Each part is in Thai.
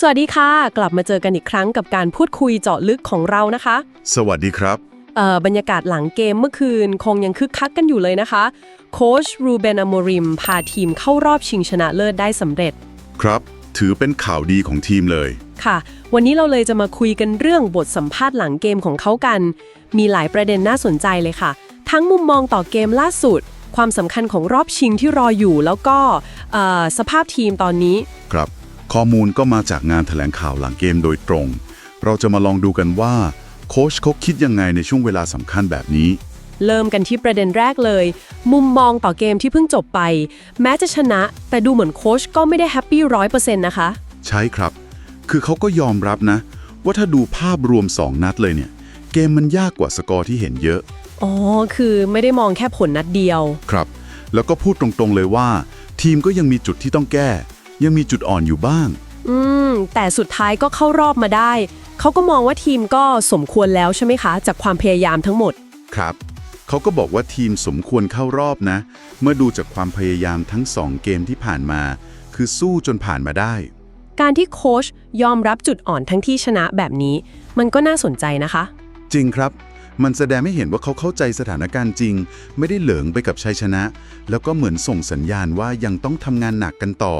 สวัสดีค่ะ กลับมาเจอกันอีกครั้งกับการพูดคุยเจาะลึกของเรานะคะ สวัสดีครับ เอ่อบรรยากาศหลังเกมเมื่อคืนคงยังคึกคักกันอยู่เลยนะคะ โค้ชรูเบนอโมริมพาทีมเข้ารอบชิงชนะเลิศได้สำเร็จ ครับ ถือเป็นข่าวดีของทีมเลย ค่ะ วันนี้เราเลยจะมาคุยกันเรื่องบทสัมภาษณ์หลังเกมของเขากัน มีหลายประเด็นน่าสนใจเลยค่ะ ทั้งมุมมองต่อเกมล่าสุด ความสำคัญของรอบชิงที่รออยู่ แล้วก็เอ่อสภาพทีมตอนนี้ ครับ ข้อมูลก็มาจากงานแถลงข่าวหลังเกมโดยตรง เราจะมาลองดูกันว่าโค้ชเขาคิดยังไงในช่วงเวลาสำคัญแบบนี้ เริ่มกันที่ประเด็นแรกเลย มุมมองต่อเกมที่เพิ่งจบไป แม้จะชนะ แต่ดูเหมือนโค้ชก็ไม่ได้แฮปปี้ร้อยเปอร์เซ็นต์นะคะ ใช่ครับ คือเขาก็ยอมรับนะ ว่าถ้าดูภาพรวม 2 นัดเลยเนี่ย เกมมันยากกว่าสกอร์ที่เห็นเยอะ อ๋อ คือไม่ได้มองแค่ผลนัดเดียว ครับ แล้วก็พูดตรงๆเลยว่า ทีมก็ยังมีจุดที่ต้องแก้ ยังมีจุดอ่อนอยู่บ้าง อืม แต่สุดท้ายก็เข้ารอบมาได้ เขาก็มองว่าทีมก็สมควรแล้วใช่ไหมคะ จากความพยายามทั้งหมด ครับ เขาก็บอกว่าทีมสมควรเข้ารอบนะ เมื่อดูจากความพยายามทั้งสองเกมที่ผ่านมา คือสู้จนผ่านมาได้ การที่โค้ชยอมรับจุดอ่อนทั้งที่ชนะแบบนี้ มันก็น่าสนใจนะคะ จริงครับ มันแสดงให้เห็นว่าเขาเข้าใจสถานการณ์จริง ไม่ได้เหลิงไปกับชัยชนะ แล้วก็เหมือนส่งสัญญาณว่ายังต้องทำงานหนักกันต่อ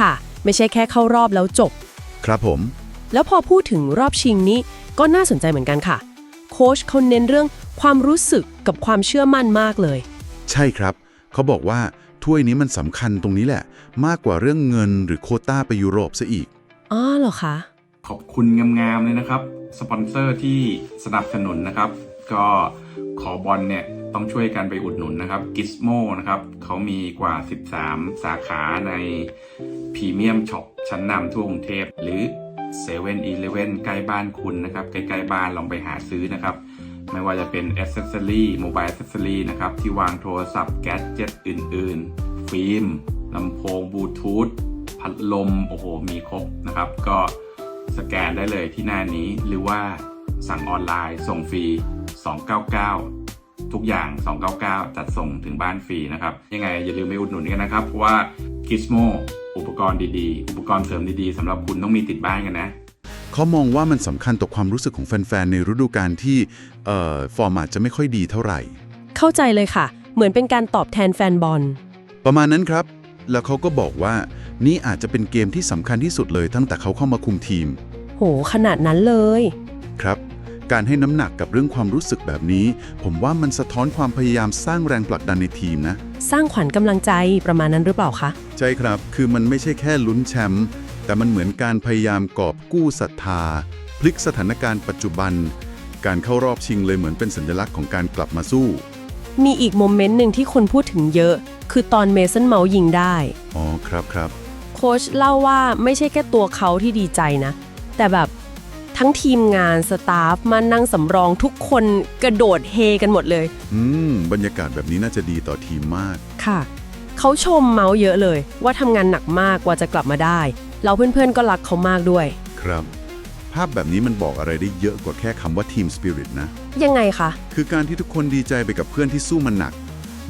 ค่ะ ไม่ใช่แค่เข้ารอบแล้วจบ ครับผม แล้วพอพูดถึงรอบชิงนี้ก็น่าสนใจเหมือนกันค่ะ โค้ชเขาเน้นเรื่องความรู้สึกกับความเชื่อมั่นมากเลย ใช่ครับ เขาบอกว่าถ้วยนี้มันสำคัญตรงนี้แหละ มากกว่าเรื่องเงินหรือโควต้าไปยุโรปซะอีกอ๋อเหรอคะ ขอบคุณงามๆเลยนะครับ สปอนเซอร์ที่สนับสนุนนะครับ ก็ขอบอลเนี่ยต้องช่วยกันไปอุดหนุนนะครับ Gizmo นะครับเขามีกว่า 13 สาขาใน พรีเมียมช็อปชั้นนำทั่วกรุงเทพหรือ7 e เ e ่ e อใกล้บ้านคุณนะครับ ใกล้ๆบ้านลองไปหาซื้อนะครับ ไม่ว่าจะเป็น a อ c e s s o r y Mobile a c c e s s o r y นะครับ ที่วางโทรศัพท์แก๊สเจ็ตอื่น ๆ ฟิล์มลำโพงบลูทูธพัดลม โอ้โห มีครบนะครับ ก็สแกนได้เลยที่หน้านี้หรือว่าสั่งออนไลน์ส่งฟรี 299 ทุกอย่าง 299 จัดส่งถึงบ้านฟรีนะครับ ยังไงอย่าลืมไปอุดหนุนกันนะครับ เพราะว่า Gizmo อุปกรณ์ดีๆ อุปกรณ์เสริมดีๆสำหรับคุณต้องมีติดบ้านกันนะ เขามองว่ามันสำคัญต่อความรู้สึกของแฟน ๆ ในฤดูกาลที่เอ่อฟอร์มอาจจะไม่ค่อยดีเท่าไหร่ เข้าใจเลยค่ะ เหมือนเป็นการตอบแทนแฟนบอล ประมาณนั้นครับ แล้วเขาก็บอกว่า นี่อาจจะเป็นเกมที่สำคัญที่สุดเลยตั้งแต่เขาเข้ามาคุมทีม โห ขนาดนั้นเลย ครับ การให้น้ำหนักกับเรื่องความรู้สึกแบบนี้ ผมว่ามันสะท้อนความพยายามสร้างแรงผลักดันในทีมนะ สร้างขวัญกำลังใจประมาณนั้นหรือเปล่าคะ ใช่ครับ คือมันไม่ใช่แค่ลุ้นแชมป์ แต่มันเหมือนการพยายามกอบกู้ศรัทธา พลิกสถานการณ์ปัจจุบัน การเข้ารอบชิงเลยเหมือนเป็นสัญลักษณ์ของการกลับมาสู้ มีอีกโมเมนต์หนึ่งที่คนพูดถึงเยอะ คือตอนเมสันเมาส์ยิงได้ อ๋อ ครับครับ โค้ชเล่าว่าไม่ใช่แค่ตัวเขาที่ดีใจนะ แต่แบบ ทั้งทีมงานสตาฟมานั่งสำรองทุกคนกระโดดเฮกันหมดเลย อืม บรรยากาศแบบนี้น่าจะดีต่อทีมมาก ค่ะ เขาชมเมาส์เยอะเลย ว่าทำงานหนักมากกว่าจะกลับมาได้ เราเพื่อนๆก็รักเขามากด้วย ครับ ภาพแบบนี้มันบอกอะไรได้เยอะกว่าแค่คำว่าทีมสปิริตนะ ยังไงคะคือการที่ทุกคนดีใจไปกับเพื่อนที่สู้มันหนัก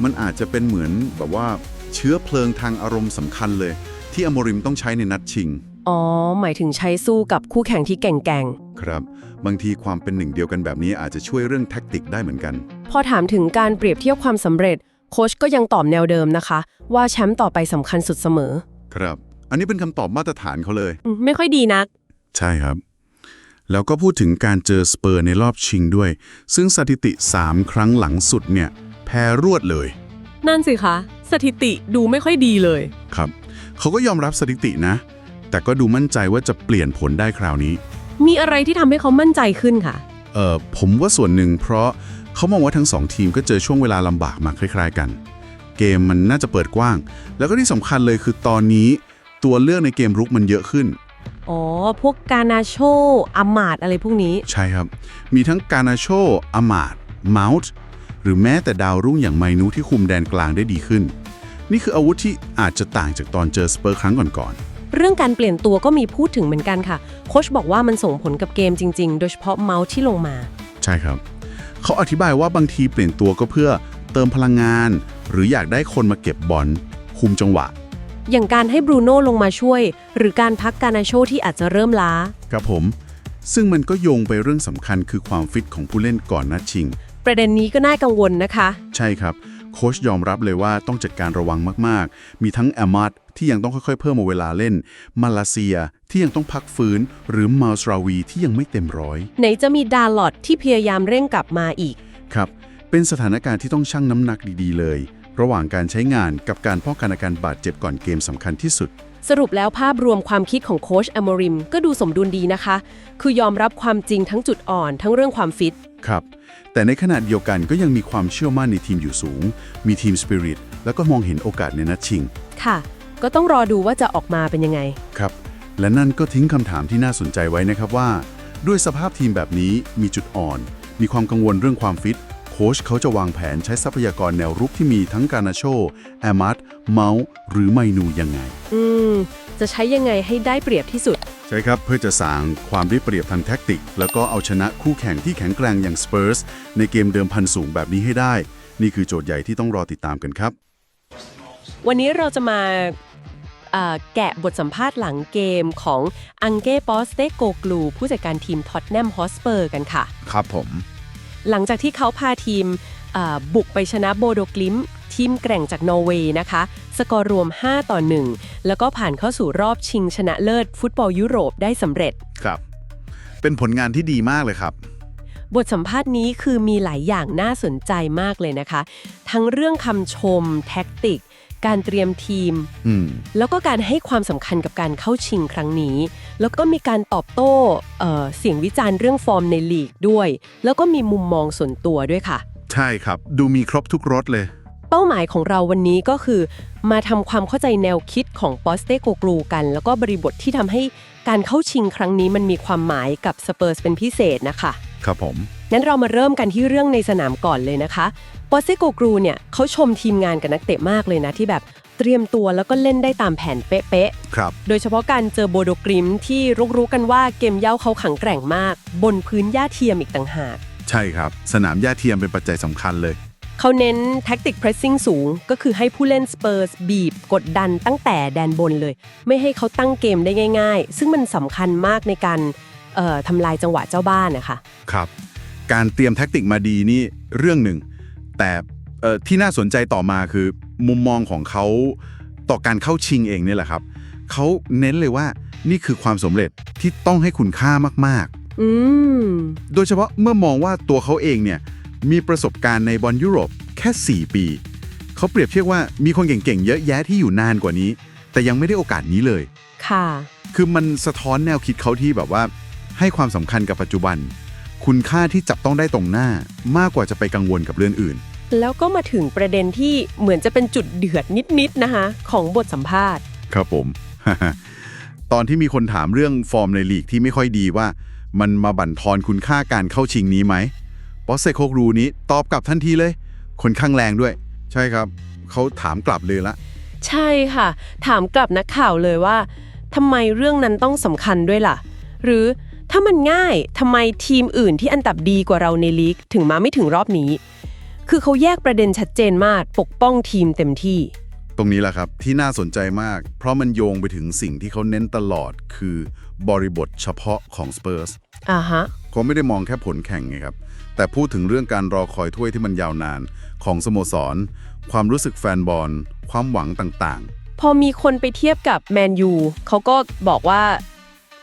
มันอาจจะเป็นเหมือนแบบว่าเชื้อเพลิงทางอารมณ์สำคัญเลย ที่อโมริมต้องใช้ในนัดชิง อ๋อ หมายถึงใช้สู้กับคู่แข่งที่แก่งครับ บางทีความเป็นหนึ่งเดียวกันแบบนี้อาจจะช่วยเรื่องแท็กติกได้เหมือนกันๆพอถามถึงการเปรียบเทียบความสำเร็จ โค้ชก็ยังตอบแนวเดิมนะคะ ว่าแชมป์ต่อไปสำคัญสุดเสมอ ครับ อันนี้เป็นคำตอบมาตรฐานเขาเลย อืมไม่ค่อยดีนัก ใช่ครับ แล้วก็พูดถึงการเจอสเปอร์ในรอบชิงด้วย ซึ่งสถิติ 3 ครั้งหลังสุดเนี่ย แพ้รวดเลย นั่นสิคะ สถิติดูไม่ค่อยดีเลย ครับ เขาก็ยอมรับสถิตินะ แต่ก็ดูมั่นใจว่าจะเปลี่ยนผลได้คราวนี้ มีอะไรที่ทำให้เขามั่นใจขึ้นค่ะ เอ่อผมว่าส่วนหนึ่งเพราะเขามองว่าทั้งสองทีมก็เจอช่วงเวลาลำบากมาคล้าย ๆ กัน เกมมันน่าจะเปิดกว้าง แล้วก็ที่สำคัญเลยคือตอนนี้ ตัวเลือกในเกมรุกมันเยอะขึ้น อ๋อ พวกกานาโชอามาดอะไรพวกนี้ ใช่ครับ มีทั้งกานาโชอามาดเมาส์หรือแม้แต่ดาวรุ่งอย่างไมนูที่คุมแดนกลางได้ดีขึ้น นี่คืออาวุธที่อาจจะต่างจากตอนเจอสเปอร์ครั้งก่อน เรื่องการเปลี่ยนตัวก็มีพูดถึงเหมือนกันค่ะ โค้ชบอกว่ามันส่งผลกับเกมจริง ๆ โดยเฉพาะเมาส์ที่ลงมาๆใช่ครับ เขาอธิบายว่าบางทีเปลี่ยนตัวก็เพื่อเติมพลังงาน หรืออยากได้คนมาเก็บบอลคุมจังหวะ อย่างการให้บรูโน่ลงมาช่วย หรือการพักการนาโชที่อาจจะเริ่มล้า ครับผม ซึ่งมันก็โยงไปเรื่องสำคัญคือความฟิตของผู้เล่นก่อนนัดชิง ประเด็นนี้ก็น่ากังวลนะคะ ใช่ครับ โค้ชยอมรับเลยว่าต้องจัดการระวังมาก ๆ มีทั้งแอมัด ที่ยังต้องค่อยๆ เพิ่มเวลาเล่น มาลาเซียที่ยังต้องพักฟื้น หรือมาลสราวีที่ยังไม่เต็มร้อย ไหนจะมีดาร์ลอตที่พยายามเร่งกลับมาอีก ครับ เป็นสถานการณ์ที่ต้องชั่งน้ำหนักดีๆเลย ระหว่างการใช้งานกับการป้องกันอาการบาดเจ็บก่อนเกมสำคัญที่สุด สรุปแล้วภาพรวมความคิดของโค้ชอมริมก็ดูสมดุลดีนะคะ คือยอมรับความจริงทั้งจุดอ่อนทั้งเรื่องความฟิต ครับ แต่ในขณะเดียวกันก็ยังมีความเชื่อมั่นในทีมอยู่สูง มีทีมสปิริตแล้วก็มองเห็นโอกาสในนัดชิง ค่ะ ก็ต้องรอดูว่าจะออกมาเป็นยังไง ครับ และนั่นก็ทิ้งคำถามที่น่าสนใจไว้นะครับว่า ด้วยสภาพทีมแบบนี้มีจุดอ่อน มีความกังวลเรื่องความฟิต โค้ชเขาจะวางแผนใช้ทรัพยากรแนวรุกที่มีทั้งการนาโช แอมัดเมาส์ หรือไมนูยังไง อืม จะใช้ยังไงให้ได้เปรียบที่สุด ใช่ครับ เพื่อจะสร้างความได้เปรียบทางแท็กติก แล้วก็เอาชนะคู่แข่งที่แข็งแกร่งอย่างสเปอร์สในเกมเดิมพันสูงแบบนี้ให้ได้ นี่คือโจทย์ใหญ่ที่ต้องรอติดตามกันครับ วันนี้เราจะมาเอ่อ แกะบทสัมภาษณ์หลังเกมของอังเก้ปอสเตโกกลูผู้จัดการทีมท็อตแนมฮอสเปอร์กันค่ะ ครับผม หลังจากที่เขาพาทีมเอ่อบุกไปชนะโบโดกลิมทีมแกร่งจากนอร์เวย์นะคะ สกอร์รวม 5 ต่อ 1 แล้วก็ผ่านเข้าสู่รอบชิงชนะเลิศ ฟุตบอลยุโรปได้สำเร็จ ครับ เป็นผลงานที่ดีมากเลยครับ บทสัมภาษณ์นี้คือมีหลายอย่างน่าสนใจมากเลยนะคะ ทั้งเรื่องคำชม แท็กติก การเตรียมทีม อืม แล้วก็การให้ความสำคัญกับการเข้าชิงครั้งนี้ แล้วก็มีการตอบโต้เอ่อเสียงวิจารณ์เรื่องฟอร์มในลีกด้วย แล้วก็มีมุมมองส่วนตัวด้วยค่ะ ใช่ครับ ดูมีครบทุกรสเลย เป้าหมายของเราวันนี้ก็คือ มาทำความเข้าใจแนวคิดของปอสเตโกกลูกัน แล้วก็บริบทที่ทำให้การเข้าชิงครั้งนี้มันมีความหมายกับสเปอร์สเป็นพิเศษนะคะ ครับผม งั้นเรามาเริ่มกันที่เรื่องในสนามก่อนเลยนะคะปอสเตโกกลูเนี่ยเขาชมทีมงานกับนักเตะมากเลยนะที่แบบเตรียมตัวแล้วก็เล่นได้ตามแผนเป๊ะๆครับโดยเฉพาะการเจอโบโดกริมที่รู้ๆกันว่าเกมเย้าเขาขังแกร่งมาก บนพื้นหญ้าเทียมอีกต่างหาก ใช่ครับ สนามหญ้าเทียมเป็นปัจจัยสำคัญเลย เขาเน้นแท็กติกเพรสซิ่งสูง ก็คือให้ผู้เล่นสเปอร์สบีบ กดดันตั้งแต่แดนบนเลย ไม่ให้เขาตั้งเกมได้ง่าย ๆ ซึ่งมันสำคัญมากในการเอ่อทำลายจังหวะเจ้าบ้านนะคะ ครับ การเตรียมแท็กติกมาดีนี่เรื่องหนึ่ง แต่เอ่อที่น่าสนใจต่อมาคือมุมมองของเขาต่อการเข้าชิงเองเนี่ยแหละครับ เขาเน้นเลยว่านี่คือความสำเร็จที่ต้องให้คุณค่ามากอืมๆโดยเฉพาะเมื่อมองว่าตัวเขาเองเนี่ยมีประสบการณ์ในบอลยุโรปแค่ 4 ปี เขาเปรียบเทียบว่ามีคนเก่งๆ เยอะแยะที่อยู่นานกว่านี้ แต่ยังไม่ได้โอกาสนี้เลย ค่ะ คือมันสะท้อนแนวคิดเขาที่แบบว่า ให้ความสำคัญกับปัจจุบัน คุณค่าที่จับต้องได้ตรงหน้ามากกว่าจะไปกังวลกับเรื่องอื่น แล้วก็มาถึงประเด็นที่เหมือนจะเป็นจุดเดือดนิดๆนะคะ ของบทสัมภาษณ์ ครับผม ตอนที่มีคนถามเรื่องฟอร์มในลีกที่ไม่ค่อยดีว่า มันมาบั่นทอนคุณค่าการเข้าชิงนี้ไหมบอสเซโคกรูนี้ตอบกลับทันทีเลย คนข้างแรงด้วย ใช่ครับ เขาถามกลับเลยละ ใช่ค่ะ ถามกลับนักข่าวเลยว่าทำไมเรื่องนั้นต้องสำคัญด้วยล่ะ หรือ ถ้ามันง่ายทำไมทีมอื่นที่อันดับดีกว่าเราในลีกถึงมาไม่ถึงรอบนี้ คือเขาแยกประเด็นชัดเจนมากปกป้องทีมเต็มที่ ตรงนี้แหละครับที่น่าสนใจมาก เพราะมันโยงไปถึงสิ่งที่เขาเน้นตลอด คือบริบทเฉพาะของสเปอร์สอ่าฮะเขาไม่ได้มองแค่ผลแข่งไงครับ แต่พูดถึงเรื่องการรอคอยถ้วยที่มันยาวนาน ของสโมสร ความรู้สึกแฟนบอลความหวังต่างพอมีคนไปเทียบกับแมนยูเขาก็บอกว่า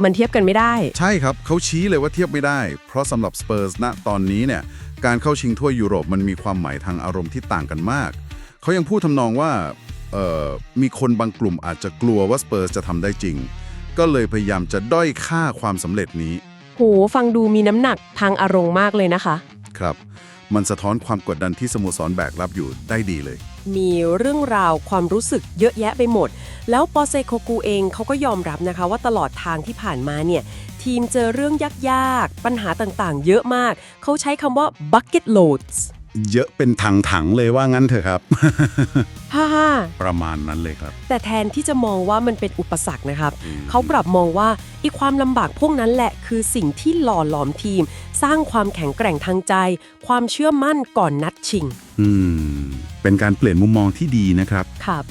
มันเทียบกันไม่ได้ๆใช่ครับเขาชี้เลยว่าเทียบไม่ได้ เพราะสำหรับสเปอร์สณตอนนี้เนี่ยการเข้าชิงถ้วยยุโรปมันมีความหมายทางอารมณ์ที่ต่างกันมาก เขายังพูดทำนองว่าเอ่อมีคนบางกลุ่มอาจจะกลัวว่าสเปอร์สจะทำได้จริง ก็เลยพยายามจะด้อยค่าความสำเร็จนี้โหฟังดูมีน้ำหนักทางอารมณ์มากเลยนะคะ ครับ มันสะท้อนความกดดันที่สโมสรแบกรับอยู่ได้ดีเลย มีเรื่องราวความรู้สึกเยอะแยะไปหมด แล้วปอเซโคกูเองเขาก็ยอมรับนะคะว่าตลอดทางที่ผ่านมาเนี่ย ทีมเจอเรื่องยากๆ ปัญหาต่างๆ เยอะมาก เขาใช้คำว่า bucket loads เยอะเป็นถังๆเลยว่างั้นเถอะครับ ฮ่าฮ่าประมาณนั้นเลยครับ แต่แทนที่จะมองว่ามันเป็นอุปสรรคนะครับ เขากลับมองว่าอีความลำบากพวกนั้นแหละ คือสิ่งที่หล่อหลอมทีม สร้างความแข็งแกร่งทางใจ ความเชื่อมั่นก่อนนัดชิง อืม เป็นการเปลี่ยนมุมมองที่ดีนะครับ ครับ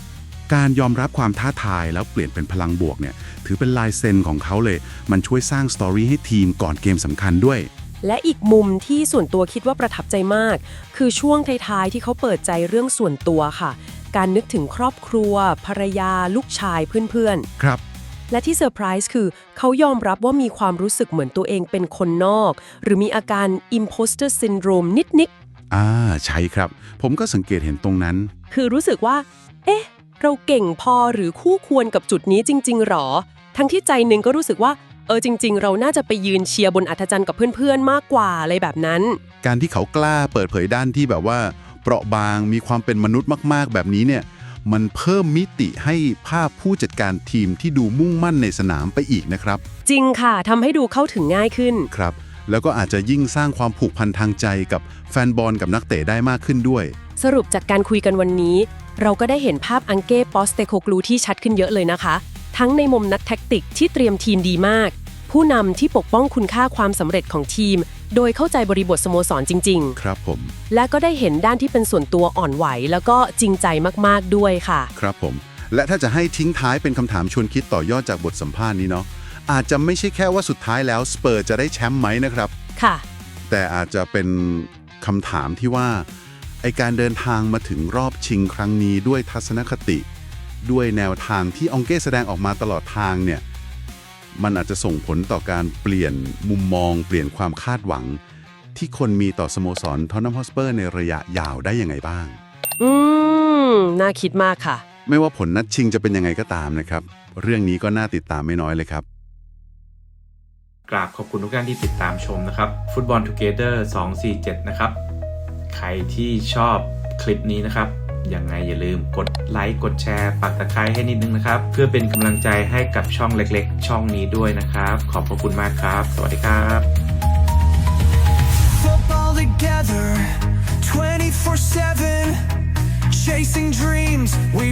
การยอมรับความท้าทายแล้วเปลี่ยนเป็นพลังบวกเนี่ย ถือเป็นลายเซ็นของเขาเลย มันช่วยสร้างสตอรี่ให้ทีมก่อนเกมสำคัญด้วย และอีกมุมที่ส่วนตัวคิดว่าประทับใจมาก คือช่วงท้ายๆที่เขาเปิดใจเรื่องส่วนตัวค่ะ การนึกถึงครอบครัว ภรรยา ลูกชายเพื่อนๆ ครับ และที่เซอร์ไพรส์คือ เขายอมรับว่ามีความรู้สึกเหมือนตัวเองเป็นคนนอก หรือมีอาการ imposter syndrome นิดอ่าใช่ครับ ผมก็สังเกตเห็นตรงนั้นๆคือรู้สึกว่า เอ๊ะ เราเก่งพอหรือคู่ควรกับจุดนี้จริง ๆ หรอ ทั้งที่ใจหนึ่งก็รู้สึกว่า เออจริง ๆ เราน่าจะไปยืนเชียร์บนอัธจันทร์กับเพื่อนๆมากกว่าอะไรแบบนั้น การที่เขากล้าเปิดเผยด้านที่แบบว่า เปราะบางมีความเป็นมนุษย์มากๆ แบบนี้เนี่ย มันเพิ่มมิติให้ภาพผู้จัดการทีมที่ดูมุ่งมั่นในสนามไปอีกนะครับ จริงค่ะทำให้ดูเข้าถึงง่ายขึ้น ครับ แล้วก็อาจจะยิ่งสร้างความผูกพันทางใจกับแฟนบอลกับนักเตะได้มากขึ้นด้วย สรุปจากการคุยกันวันนี้ เราก็ได้เห็นภาพอังเก้ปอสเตโคกลูที่ชัดขึ้นเยอะเลยนะคะ ทั้งในมุมนักแท็กติกที่เตรียมทีมดีมาก ผู้นำที่ปกป้องคุณค่าความสำเร็จของทีม โดยเข้าใจบริบทสโมสรจริงครับผมๆและก็ได้เห็นด้านที่เป็นส่วนตัวอ่อนไหว แล้วก็จริงใจมากๆด้วยค่ะ ครับผม และถ้าจะให้ทิ้งท้ายเป็นคำถามชวนคิดต่อยอดจากบทสัมภาษณ์นี้เนาะอาจจะไม่ใช่แค่ว่าสุดท้ายแล้วสเปอร์จะได้แชมป์ไหมนะครับ ค่ะ แต่อาจจะเป็นคำถามที่ว่าไอการเดินทางมาถึงรอบชิงครั้งนี้ด้วยทัศนคติ ด้วยแนวทางที่องเก้แสดงออกมาตลอดทางเนี่ย มันอาจจะส่งผลต่อการเปลี่ยนมุมมอง เปลี่ยนความคาดหวัง ที่คนมีต่อสโมสรทอนนัมฮอสเปอร์ในระยะยาวได้ยังไงบ้าง อืม น่าคิดมากค่ะ ไม่ว่าผลนัดชิงจะเป็นยังไงก็ตามนะครับ เรื่องนี้ก็น่าติดตามไม่น้อยเลยครับ กราบขอบคุณทุกท่านที่ติดตามชมนะครับฟุตบอลทูเกเตอร์247 นะครับ ใครที่ชอบคลิปนี้นะครับ ยังไงอย่าลืมกดไลค์กดแชร์ปักตะไคร้ให้นิดนึงนะครับ เพื่อเป็นกำลังใจให้กับช่องเล็กๆ ช่องนี้ด้วยนะครับ ขอบพระคุณมากครับ สวัสดีครับ Football together 24/7 chasing dreams we